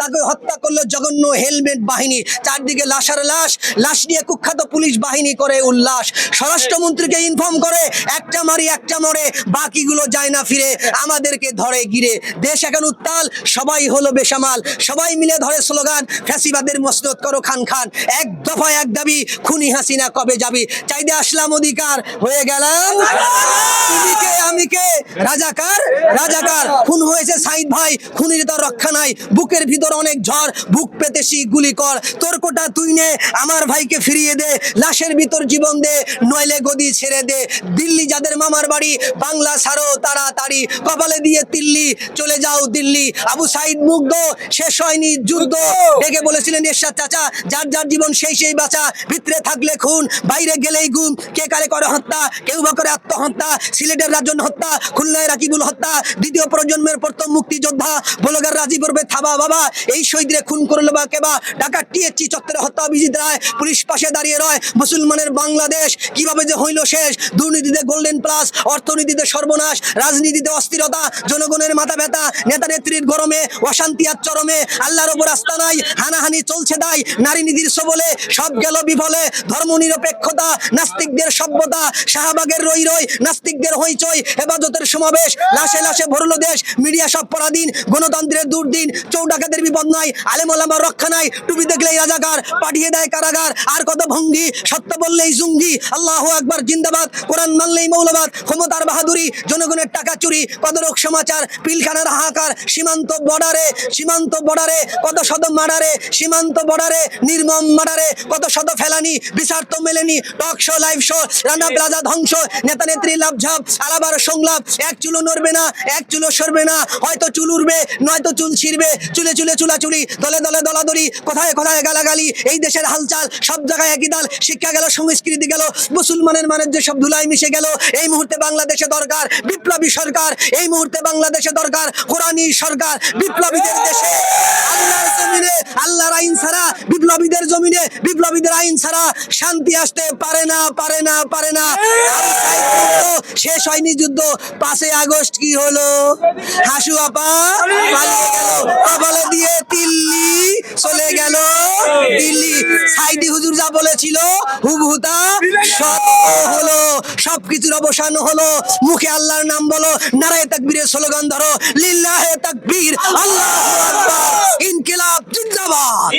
তাকে হত্যা করল জঘন্য হেলমেট বাহিনী। চারদিকে লাশার লাশ লাশ নিয়ে কুখ্যাত পুলিশ বাহিনী করে উল্লাস। স্বরাষ্ট্রমন্ত্রীকে ইনফর্ম করে, একটা মারি, একটা মরে, বাকিগুলো যায় না ফিরে, আমাদেরকে ধরে গিরে। দেশ এখন উত্তাল, সবাই হলো বেসামাল। সবাই মিলে ধরে স্লোগান, ফ্যাসিবাদের মসনদ করো খান খান। এক দফা এক দাবি, খুনি হাসিনা কবে যাবি? চাইতে আসলাম অধিকার, হয়ে গেলাম। আমি কে? রাজাকার? রাজাকার। খুন হয়েছে সাইদ ভাই, খুনির তো রক্ষা নাই। বুকের ভিতর অনেক ঝড় বুক পেতে শি গুলি কর। তোর কোটা তুই নে আমার ভাইকে ফিরিয়ে দে লাশের ভিতর জীবন দে নইলে গদি ছেড়ে দে। দিল্লি যাদের মামার বাড়ি বাংলা ছাড়ো তাড়াতাড়ি। কপালে দিয়ে তিল্লি চলে যাও দিল্লি। আবু সাইদ মুগ্ধ শেষ হয়নি যুদ্ধ। ডেকে বলেছিলেন এরশাদ চাচা যার যার জীবন সেই সেই বাঁচা। ভিতরে থাকলে খুন বাইরে গেলেই গুম। কে কারে করে হত্যা কেউ বা করে আত্মহত্যা। সিলেটের রাজন হত্যা খুলনায় রাকিবুল হত্যা। দ্বিতীয় প্রজন্মের প্রথম মুক্তিযোদ্ধা বলগার রাজি পড়বে থাবা বাবা, এই শহীদরে খুন করল বা কেবা ঢাকা টিএসচি চত্বরে হত্যা অভিজিৎ রায় পুলিশ পাশে দাঁড়িয়ে রয়। মুসলমানের বাংলাদেশ, কীভাবে যে হইল শেষ? দুর্নীতিতে গোল্ডেন প্লাস অর্থনীতিতে সর্বনাশ, রাজনীতিতে অস্থিরতা, জনগণের মাথা ব্যথা নেতা গরমে অশান্তি আর চরমে আল্লাহর ওপর আস্থা নাই, হানাহানি চলছে দায় নারী নিধির সবলে সব গেল বিফলে, ধর্ম নিরপেক্ষতা, নাস্তিকদের সভ্যতা, শাহবাগের রই রই, নাস্তিকদের হইচই, হেফাজতের সমাবেশ, লাশে লাশে ভরল দেশ, মিডিয়া সব পরাধীন, গণতন্ত্রের দুর্দিন, চৌডাকাদের বিপদ নাই আলেমলামার রক্ষা নাই, টুপি দেখলেই রাজাকার, পাঠিয়ে দেয় কারাগার, আর কত ভঙ্গি, সত্য বললেই জুঙ্গি, আল্লাহ আকবার, জিন্দাবাদ, কোরআন মানলেই মৌলবাদ, ক্ষমতার বাহাদুরি, জনগণের টাকা চুরি কত রোগ সমাচার, পিলখানার হাহাকার, সীমান্ত বর্ডারে, সীমান্ত বর্ডারে, কত শত মার্ডারে, সীমান্ত বর্ডারে, নির্মম মার্ডারে, কত শত ফেলানি, বিচার তো মেলেনি, talk show, live show, Rana Plaza ধ্বংস, নেতা নেত্রী লাভঝাপ আলাবার সংলাপ, এক চুলো নড়বে না, এক চুলো সরবে না, হয়তো চুল উড়বে, নয়তো চুল ছিঁড়বে, চুলে চুলে চুলাচুলি, দলে দলে দলাদলি, কোথায় কোথায় গালাগালি, এই দেশের হালচাল, সব জায়গায় একই দাল, শিক্ষা গেল, সংস্কৃতি গেল, মুসলমানের মানের যে সব ধুলাই মিশে গেল, এই মুহূর্তে বাংলাদেশে দরকার, বিপ্লবী সরকার, এই মুহূর্তে বাংলাদেশে দরকার, কোরআনী সরকার বিপ্লবীদের দেশে। আল্লাহর জমিনে, আল্লাহর আইন ছাড়া বিপ্লবীদের জমিনে, বিপ্লবীদের আইন ছাড়া শান্তি আসতে পারে না পারে না পারে না। শেষ হয়নি যুদ্ধ। পাঁচে আগস্ট কি হলো? হাসু আপা পালিয়ে গেল। দিয়ে দিল্লি চলে গেল। দিল্লি সাইদি হুজুর যা বলেছিল হুবহুতা সত্য হলো। সবকিছুর অবসান হলো। মুখে আল্লাহর নাম বলো, নারায় তাকবীরের স্লোগান ধরো, লিল্লাহে তাকবীর, আল্লাহু ইনকিলাব জিন্দাবাদ।